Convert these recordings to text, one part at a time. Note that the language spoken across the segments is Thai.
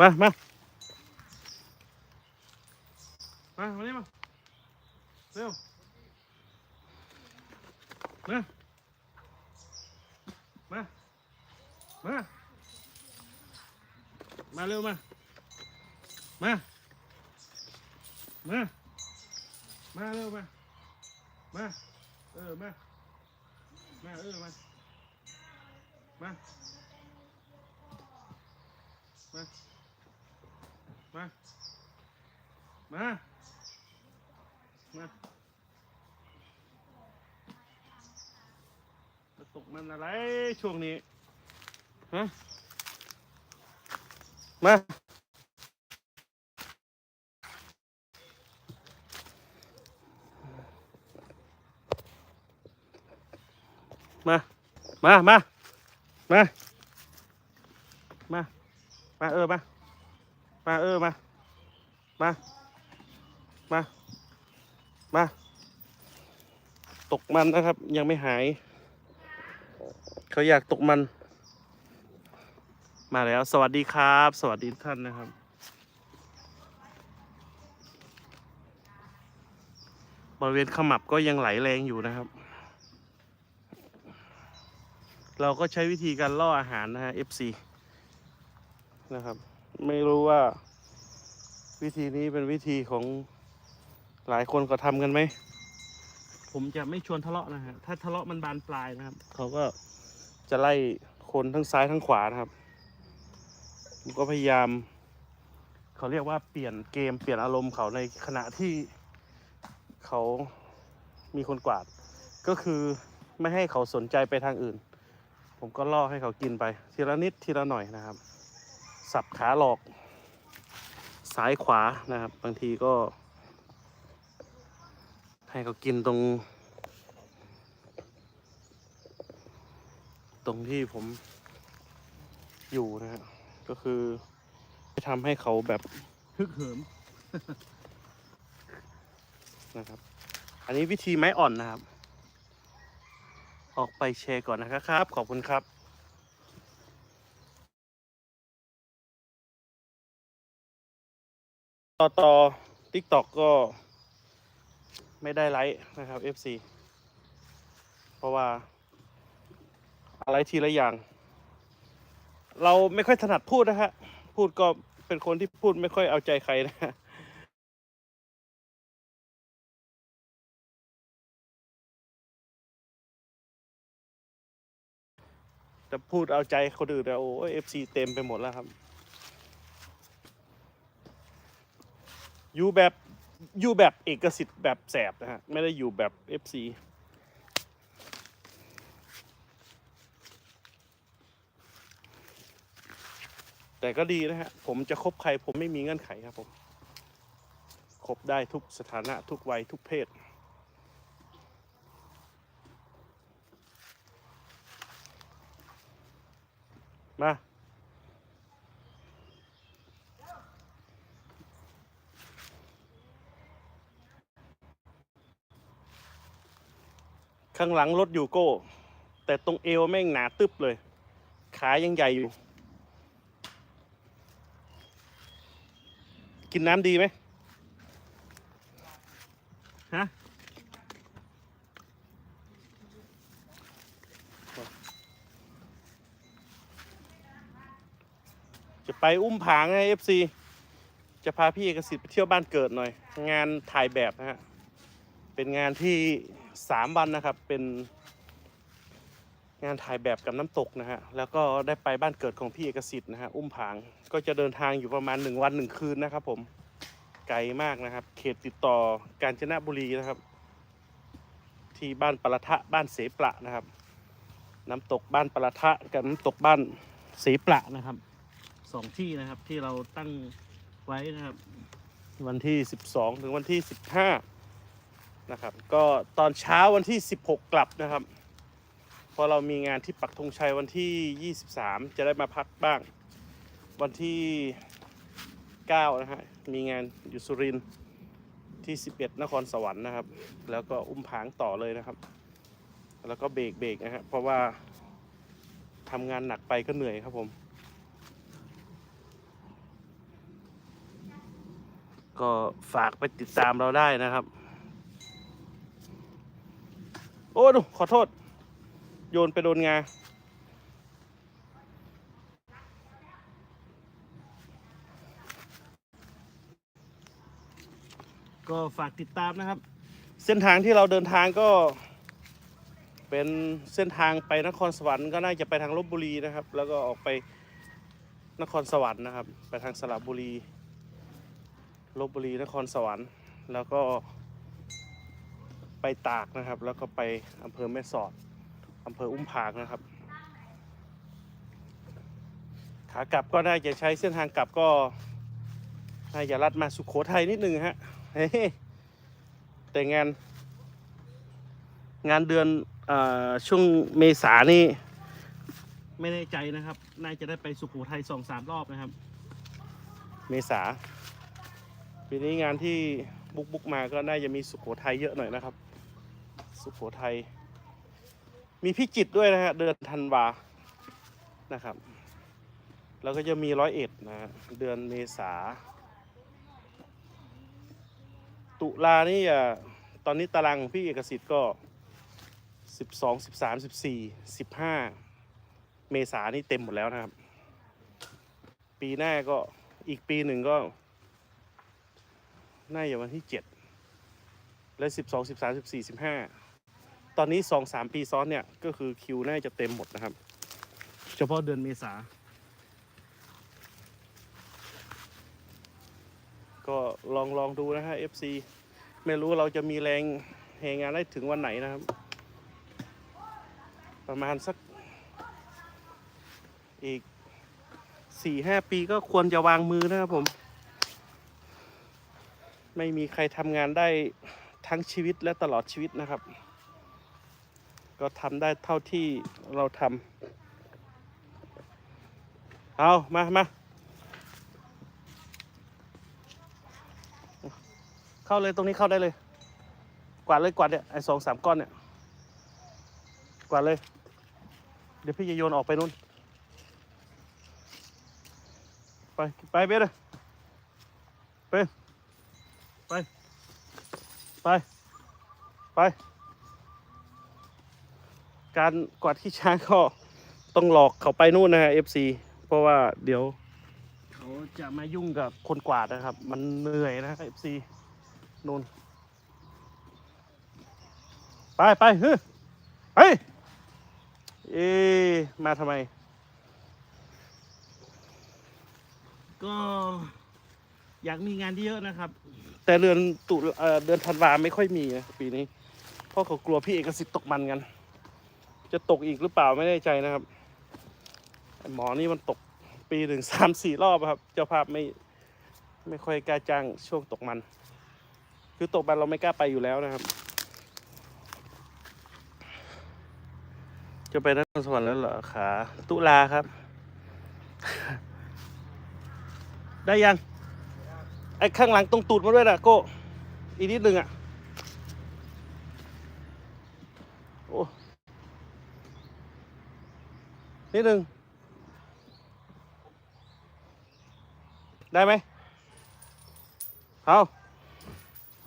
มา มา มามานี่มา เร็วมา มา มา มาเร็วมา มา มา มาเร็วมา มา เออ มา มาเออ มา มา มา มา มา มาจะตกมันอะไรช่วงนี้ ฮะ มามา มา มา มา มา มา เออ มา มาเออมา มา มา มา ตกมันนะครับ ยังไม่หาย เขาอยากตกมัน มาแล้ว สวัสดีครับ สวัสดีท่านนะครับ บริเวณขมับก็ยังไหลแรงอยู่นะครับ เราก็ใช้วิธีการล่ออาหารนะฮะ FC นะครับ ไม่รู้ว่า วิธีนี้เป็นวิธีของหลายคนก็ทำกันไหม ผมจะไม่ชวนทะเลาะนะฮะ ถ้าทะเลาะมันบานปลายนะครับ เขาก็จะไล่คนทั้งซ้ายทั้งขวานะครับ ผมก็พยายาม เขาเรียกว่าเปลี่ยนเกมเปลี่ยนอารมณ์เขาในขณะที่เขามีคนกวาด ก็คือไม่ให้เขาสนใจไปทางอื่น ผมก็ล่อให้เขากินไป ทีละนิดทีละหน่อยนะครับ สับขาหลอกซ้ายขวานะครับ บางทีก็ ให้เขากินตรง ตรงที่ผมอยู่นะฮะก็คือจะทำให้เขาแบบฮึกเหิมนะครับ อันนี้วิธีไม้อ่อนนะครับ ออกไปแชร์ก่อนนะครับ ขอบคุณครับ ต่อต่อ TikTok ก็ไม่ได้ไลค์นะครับ FC เพราะว่า อะไรทีละอย่าง เราไม่ค่อยถนัดพูดนะฮะ พูดก็เป็นคนที่พูดไม่ค่อยเอาใจใครนะจะพูดเอาใจคนอื่นแล้วโอ้เอฟซีเต็มไปหมดแล้วครับ อยู่แบบอยู่แบบเอกสิทธิ์แบบแสบนะฮะ ไม่ได้อยู่แบบเอฟซีแต่ก็ดีนะฮะ ผมจะคบใครผมไม่มีเงื่อนไขครับผม คบได้ทุกสถานะทุกวัยทุกเพศ มา ข้างหลังรถอยู่โก้ แต่ตรงเอวแม่งหนาตึบเลย ขายังใหญ่อยู่ กินน้ำดีไหมฮะจะไปอุ้มผางให้เอฟซีจะพาพี่เอกสิทธิ์ไปเที่ยวบ้านเกิดหน่อย งานถ่ายแบบนะฮะ เป็นงานที่ สามวันนะครับ เป็นงานถ่ายแบบกับน้ำตกนะฮะ แล้วก็ได้ไปบ้านเกิดของพี่เอกสิทธิ์นะฮะ อุ้มผาง ก็จะเดินทางอยู่ประมาณหนึ่งวันหนึ่งคืนนะครับ ผม ไกลมากนะครับ เขตติดต่อกาญจนบุรีนะครับ ที่บ้านปะละทะบ้านเสปละนะครับ น้ำตกบ้านปะละทะกับน้ำตกบ้านเสปละนะครับ สองที่นะครับที่เราตั้งไว้นะครับ วันที่12ถึงวันที่15 นะครับ ก็ตอนเช้าวันที่ 16 กลับนะครับพราะเรามีงานที่ปักธงชัยวันที่ 23 จะได้มาพักบ้าง วันที่ 9 นะฮะ มีงานอยู่สุรินทร์ที่ 11 นครสวรรค์นะครับ แล้วก็อุ้มผางต่อเลยนะครับ แล้วก็เบรกเบรกนะฮะ เพราะว่าทำงานหนักไปก็เหนื่อยครับผม ก็ฝากไปติดตามเราได้นะครับ โอ้ดูขอโทษ โยนไปโดนงา ก็ฝากติดตามนะครับ เส้นทางที่เราเดินทางก็ เป็นเส้นทางไปนครสวรรค์ก็น่าจะไปทางลบบุรีนะครับ แล้วก็ออกไปนครสวรรค์นะครับ ไปทางสระบุรีลบบุรีนครสวรรค์ แล้วก็ ตากนะครับ แล้วก็ไปอำเภอแม่สอดอำเภออุ้มผางนะครับ ขากลับก็น่าจะใช้เส้นทางกลับก็น่าจะลัดมาสุขโขทัยนิดนึงฮะแต่งาน งานเดือนอช่วงเมษานี่ ไม่แน่ใจนะครับ น่าจะได้ไปสุขโขทัยสองสามรอบนะครับ เมษาปีนี้งานที่บุกบุกมาก็น่าจะมีสุขโขทัยเยอะหน่อยนะครับ สุขโขทัยมีพิจิตด้วยนะฮะเดือนธันวานะครับ แล้วก็จะมีร้อยเอ็ดนะฮะเดือนเมษา ตุลานี่อะตอนนี้ตารางของพี่เอกสิทธิ์ก็สิบสองสิบสามสิบสี่สิบห้าเมษานี่เต็มหมดแล้วนะครับ ปีหน้าก็อีกปีหนึ่งก็ น่าจะวันที่เจ็ดและสิบสองสิบสามสิบสี่สิบห้า ตอนนี้สองสามปีซ้อนเนี่ยก็คือคิวน่าจะเต็มหมดนะครับ เฉพาะเดือนเมษา ก็ลองลองดูนะฮะ FC ไม่รู้เราจะมีแรงแหงานได้ถึงวันไหนนะครับ ประมาณสักอีกสี่ห้าปีก็ควรจะวางมือนะครับผม ไม่มีใครทำงานได้ทั้งชีวิตและตลอดชีวิตนะครับ ก็ทำได้เท่าที่เราทำเอามามาเข้าเลยตรงนี้เข้าได้เลย กวาดเลยกวาดเนี่ยไอ้สองสามก้อนเนี่ย กวาดเลย เดี๋ยวพี่จะโยนออกไปนู่น ไป ไปเบสเลยไป ไป ไป ไป การกวาดขี้ช้างก็ต้องหลอกเขาไปนู่นนะฮะ FC เพราะว่าเดี๋ยว เขาจะมายุ่งกับคนกวาดนะครับ มันเหนื่อยนะ FC นู่น ไปไปเฮ้ยเฮ้ยเอ๊ะมาทำไม ก็อยากมีงานที่เยอะนะครับ แต่เดือนตุลเอ่อเดือนธันวาไม่ค่อยมีนะปีนี้ เพราะเขากลัวพี่เอกสิทธิ์ตกมันกัน จะตกอีกหรือเปล่าไม่แน่ใจนะครับหมอนี่มันตกปีหนึ่งสามสี่รอบครับ เจ้าภาพไม่ไม่ค่อยกล้าจ้างช่วงตกมัน คือตกมันเราไม่กล้าไปอยู่แล้วนะครับ จะไปนครสวรรค์แล้วเหรอขาตุลาครับ ได้ยัง ไอ้ข้างหลังตรงตูดมาด้วยนะโก้อีกนิดนึงอะ โอ้ นิดนึง ได้ไหมเอา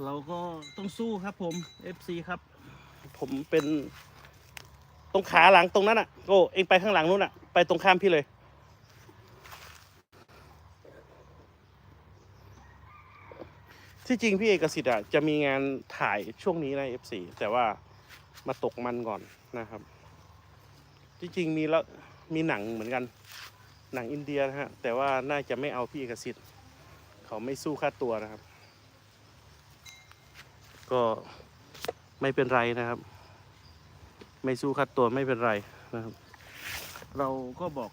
เราก็ต้องสู้ครับผม FC ครับ ผมเป็นตรงขาหลังตรงนั้นอะโก้เองไปข้างหลังนู้นอะ ไปตรงข้ามพี่เลย ที่จริงพี่เอกสิทธิ์อะ จะมีงานถ่ายช่วงนี้ใน F4 แต่ว่ามาตกมันก่อนนะครับ ที่จริงมีแล้ว มีหนังเหมือนกัน หนังอินเดียนะฮะ แต่ว่าน่าจะไม่เอาพี่เอกสิทธิ์เขาไม่สู้ค่าตัวนะครับ ก็ไม่เป็นไรนะครับ ไม่สู้ค่าตัวไม่เป็นไรนะครับ เราก็บอก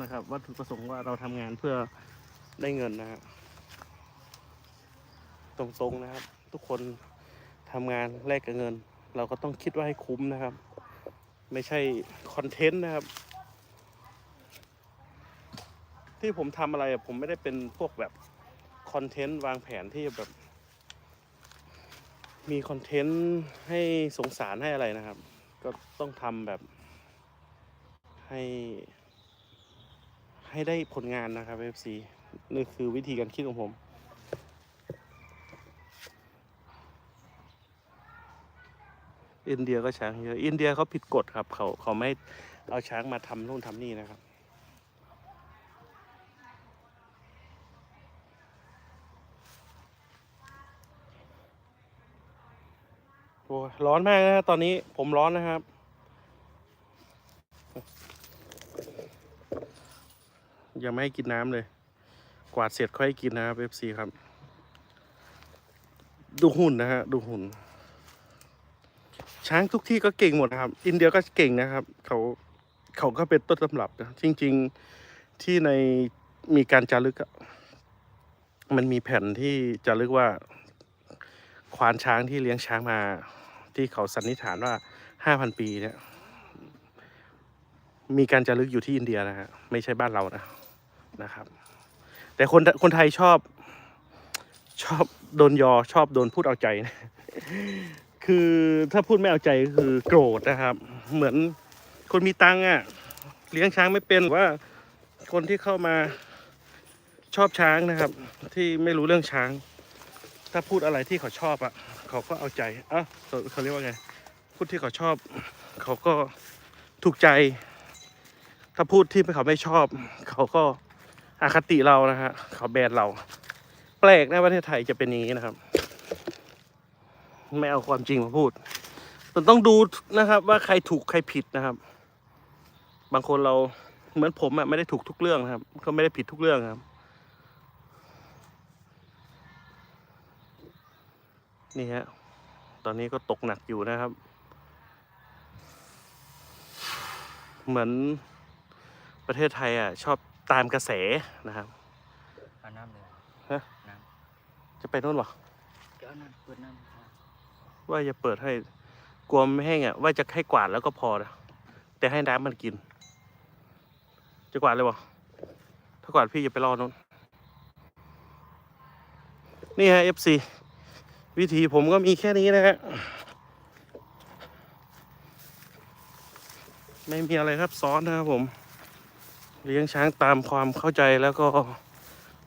นะครับวัตถุประสงค์ว่าเราทำงานเพื่อได้เงินนะฮะตรงๆนะครับ ทุกคนทำงานแลกกับเงิน เราก็ต้องคิดว่าให้คุ้มนะครับ ไม่ใช่คอนเทนต์นะครับ ที่ผมทำอะไรผมไม่ได้เป็นพวกแบบคอนเทนต์วางแผนที่แบบ มีคอนเทนต์ให้สงสารให้อะไรนะครับ ก็ต้องทำแบบให้ให้ได้ผลงานนะครับ FC นี่คือวิธีการคิดของผม อินเดียก็ช้างเยอะ อินเดียเขาผิดกฎครับ เขาเขาไม่เอาช้างมาทำนู่นทำนี่นะครับ ร้อนมากนะตอนนี้ผมร้อนนะครับ ยังไม่ให้กินน้ำเลย กวาดเสร็จค่อยให้กินนะครับ FC ครับ ดูหุ่นนะฮะดูหุ่น ช้างทุกที่ก็เก่งหมดนะครับ อินเดียก็เก่งนะครับ เขาเขาก็เป็นต้นตำรับนะจริง ๆที่ในมีการจารึกอะมันมีแผ่นที่จารึกว่าควานช้างที่เลี้ยงช้างมา ที่เขาสันนิษฐานว่าห้าพันปีเนี่ย มีการจารึกอยู่ที่อินเดียนะฮะไม่ใช่บ้านเรานะนะครับ แต่คนคนไทยชอบ ชอบโดนยอชอบโดนพูดเอาใจนะคือถ้าพูดไม่เอาใจคือโกรธนะครับ เหมือนคนมีตังค์อะเลี้ยงช้างไม่เป็นหรือว่าคนที่เข้ามาชอบช้างนะครับ ที่ไม่รู้เรื่องช้าง ถ้าพูดอะไรที่เขาชอบอะ เขาก็เอาใจอะเขาเขาเรียกว่าไง พูดที่เขาชอบ เขาก็ถูกใจ ถ้าพูดที่เขาไม่ชอบ เขาก็อคติเรานะฮะ เขาแบนเรา แปลกนะประเทศไทยจะเป็นอย่างนี้นะครับ ไม่เอาความจริงมาพูดมันต้องดูนะครับ ว่าใครถูกใครผิดนะครับ บางคนเราเหมือนผมอะไม่ได้ถูกทุกเรื่องนะครับ ก็ไม่ได้ผิดทุกเรื่องครับ นี่ฮะ ตอนนี้ก็ตกหนักอยู่นะครับ เหมือนประเทศไทยอะ ชอบตามกระแสนะครับเอาน้ำเลยฮะน้จะไปโน่นเหรอำก็เอาน้ำเปิดน้ำครับว่าจะเปิดให้กลัวไม่แห้งอะ ว่าจะให้กวาดแล้วก็พอนะแต่ให้น้ำมันกิน จะกวาดเลยวะถ้ากวาดพี่จะไปรอโน้นนี่ฮะ FC วิธีผมก็มีแค่นี้นะฮะไม่มีอะไรครับซ้อนนะครับผม เลี้ยงช้างตามความเข้าใจแล้วก็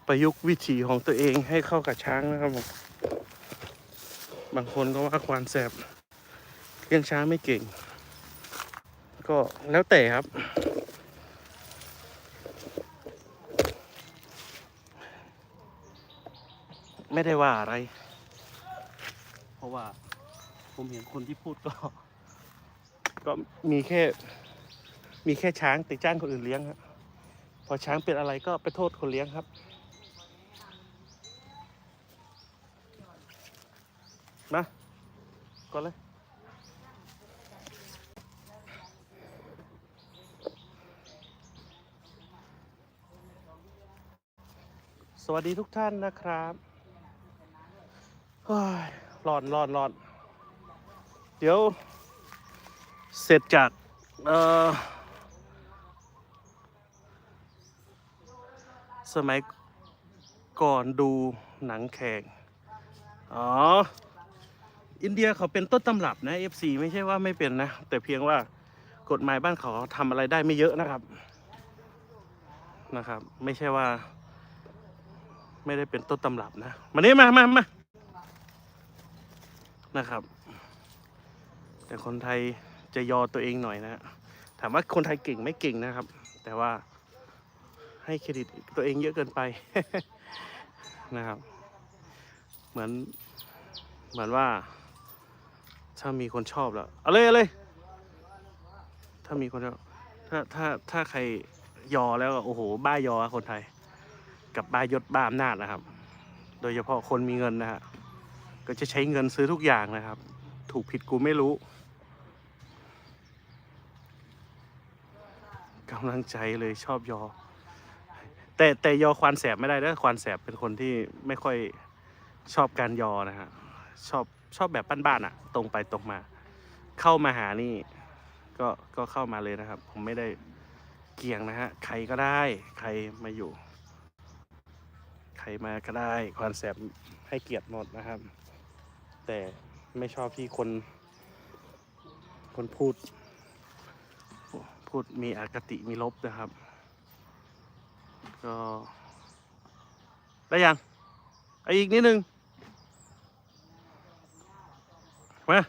ประยุกต์วิถีของตัวเองให้เข้ากับช้างนะครับผมบางคนก็ว่าควานแสบเลี้ยงช้างไม่เก่ง ก็แล้วแต่ครับ ไม่ได้ว่าอะไร ราะว่าผมเห็นคนที่พูดก็ ก็มีแค่ มีแค่ช้างแต่จ้างคนอื่นเลี้ยงครับพอช้างเป็นอะไรก็ไปโทษคนเลี้ยงครับ มาก่อนเลยสวัสดีทุกท่านนะครับ รอนร้อนร้อนเดี๋ยว เสร็จจากเออสมัยก่อนดูหนังแข่งอ๋อ อินเดียเขาเป็นต้นตำรับนะ FC ไม่ใช่ว่าไม่เป็นนะ แต่เพียงว่ากฎหมายบ้านเขาทำอะไรได้ไม่เยอะนะครับนะครับ ไม่ใช่ว่า ไม่ได้เป็นต้นตำรับนะมานี่มามามา นะครับ แต่คนไทยจะยอตัวเองหน่อยนะถามว่าคนไทยเก่งไม่เก่งนะครับ แต่ว่าให้เครดิตตัวเองเยอะเกินไปนะครับ เหมือนเหมือนว่า ถ้ามีคนชอบแล้วเอาเลยเอาเลยถ้ามีคนชอบถ้าถ้าถ้าใครยอแล้วโอ้โห บ้ายออคนไทย กับบ้ายศบ้าอำนาจนะครับ โดยเฉพาะคนมีเงินนะฮะ ก็จะใช้เงินซื้อทุกอย่างนะครับ ถูกผิดกูไม่รู้กำลังใจเลยชอบยอ แต่แต่ยอควานแสบไม่ได้นะควานแสบเป็นคนที่ไม่ค่อยชอบการยอนะฮะชอบชอบแบบบ้านๆอะตรงไปตรงมา เข้ามาหานี่ ก็ก็เข้ามาเลยนะครับ ผมไม่ได้เกี่ยงนะฮะใครก็ได้ ใครมาอยู่ ใครมาก็ได้ควานแสบให้เกียรติหมดนะครับ แต่ไม่ชอบที่คน คนพูด พูดมีอคติมีลบนะครับ ก็ได้ยังไออีกนิดนึงมา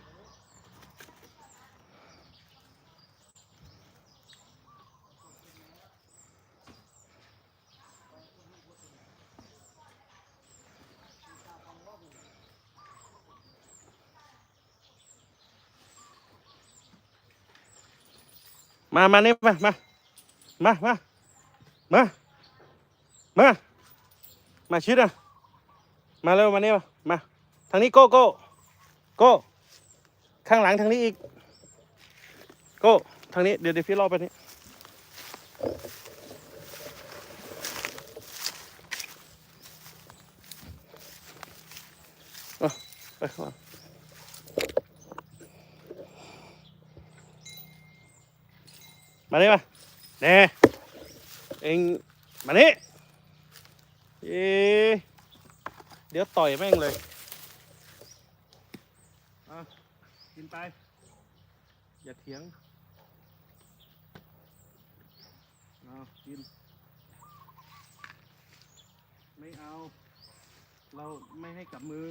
มามานี่มามามามามามามาชิดอะมาเร็วมานี่มามาทางนี้โก้โก้โก้ข้างหลังทางนี้อีกโก้ทางนี้เดี๋ยวเดี๋ยวพี่รอไปนี่เอา ไปข้างหลังมานี่มาเน่เองมานี่เอ๊เดี๋ยวต่อยแม่งเลยเอากินไป อย่าเถียงเอากิน ไม่เอา เราไม่ให้กับมือ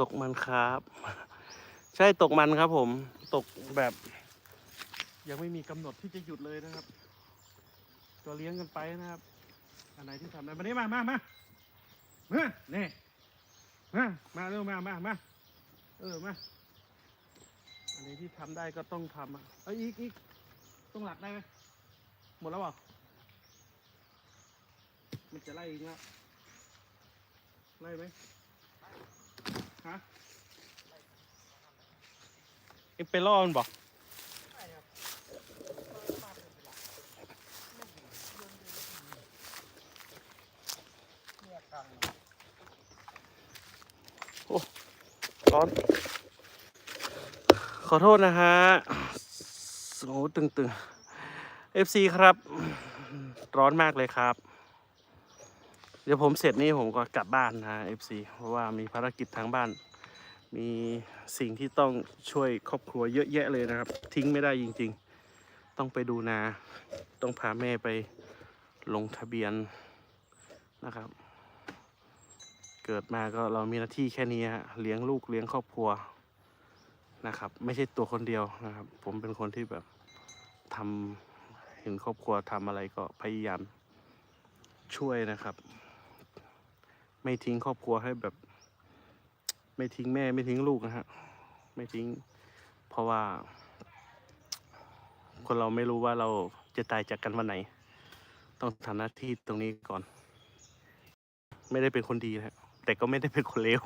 ตกมันครับ ใช่ตกมันครับ ผม ตกแบบ ยังไม่มีกำหนดที่จะหยุดเลยนะครับก็เลี้ยงกันไปนะครับ อันไหนที่ทำได้มานี่มามามามาเนี่ยมามาเร็วมามามาเออมาอันไหนที่ทำได้ก็ต้องทำอะเอ้ยอีกอีกต้องหลักได้ไหมหมดแล้วเปล่ามันจะไล่อีกแล้วไล่ไหม ฮะ เอ็งไปล่อมันบอกโอ้ร้อน ขอโทษนะฮะโอ้ตึงตึง FC ครับ ร้อนมากเลยครับ เดี๋ยวผมเสร็จนี่ผมก็กลับบ้านนะ FC เพราะว่ามีภารกิจทางบ้าน มี สิ่งที่ต้องช่วยครอบครัวเยอะแยะเลยนะครับ ทิ้งไม่ได้จริง ๆ ต้องไปดูนา ต้องพาแม่ไปลงทะเบียนนะครับ เกิดมาก็เรามีหน้าที่แค่นี้ฮะเลี้ยงลูกเลี้ยงครอบครัวนะครับ ไม่ใช่ตัวคนเดียวนะครับ ผมเป็นคนที่แบบทำเห็นครอบครัวทำอะไรก็พยายามช่วยนะครับ ไม่ทิ้งครอบครัวให้แบบ ไม่ทิ้งแม่ไม่ทิ้งลูกนะฮะไม่ทิ้ง เพราะว่า คนเราไม่รู้ว่าเราจะตายจากกันวันไหน ต้องทำหน้าที่ตรงนี้ก่อน ไม่ได้เป็นคนดีนะแต่ก็ไม่ได้เป็นคนเลว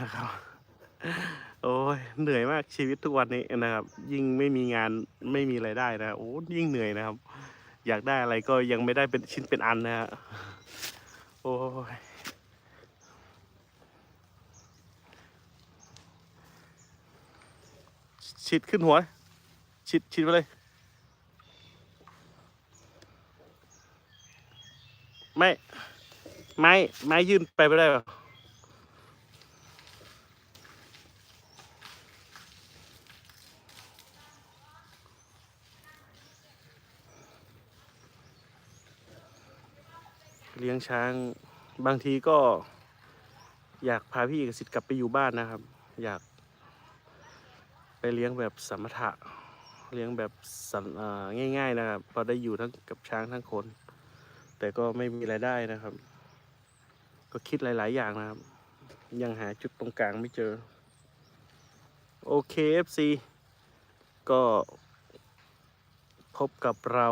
นะครับโอ้ยเหนื่อยมากชีวิตทุกวันนี้นะครับ ยิ่งไม่มีงานไม่มีไรายได้นะโอ้ยิ่งเหนื่อยนะครับ อยากได้อะไรก็ยังไม่ได้เป็นชิ้นเป็นอันนะฮะโอ้ย ชิดขึ้นหัวชิดชิดไปเลย ไม่ ไม้ ไม้ยื่นไปไม่ได้หรอเลี้ยงช้างบางทีก็อยากพาพี่เอกสิทธิ์กลับไปอยู่บ้านนะครับ อยาก เลี้ยงแบบสมถะเลี้ยงแบบง่าย ๆ นะครับ พอได้อยู่ทั้งกับช้างทั้งคน แต่ก็ไม่มีรายได้นะครับ ก็คิดหลาย ๆ อย่างนะครับ ยังหาจุดตรงกลางไม่เจอ โอเค FC ก็พบกับเรา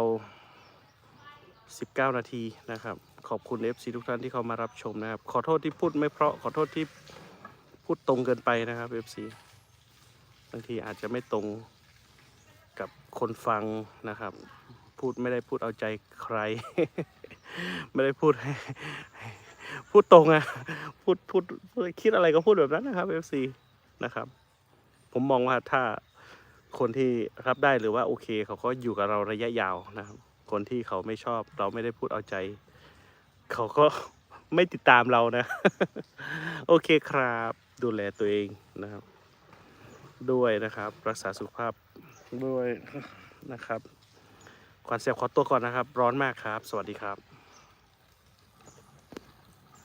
19 นาทีนะครับ ขอบคุณ FC ทุกท่านที่เข้ามารับชมนะครับ ขอโทษที่พูดไม่เพราะ ขอโทษที่พูดตรงเกินไปนะครับ FC บางทีอาจจะไม่ตรงกับคนฟังนะครับ พูดไม่ได้พูดเอาใจใคร ไม่ได้พูดให้พูดตรงอะพูดพูดพดคิดอะไรก็พูดแบบนั้นนะครับ FC นะครับ ผมมองว่าถ้าคนที่รับได้หรือว่าโอเค เขาก็อยู่กับเราระยะยาวนะครับ คนที่เขาไม่ชอบ เราไม่ได้พูดเอาใจ เขาก็ไม่ติดตามเรานะ โอเคครับ ดูแลตัวเองนะครับ ด้วยนะครับ รักษาสุขภาพด้วยนะครับก่อนเสียบขอตัวก่อนนะครับ ร้อนมากครับ สวัสดีครับ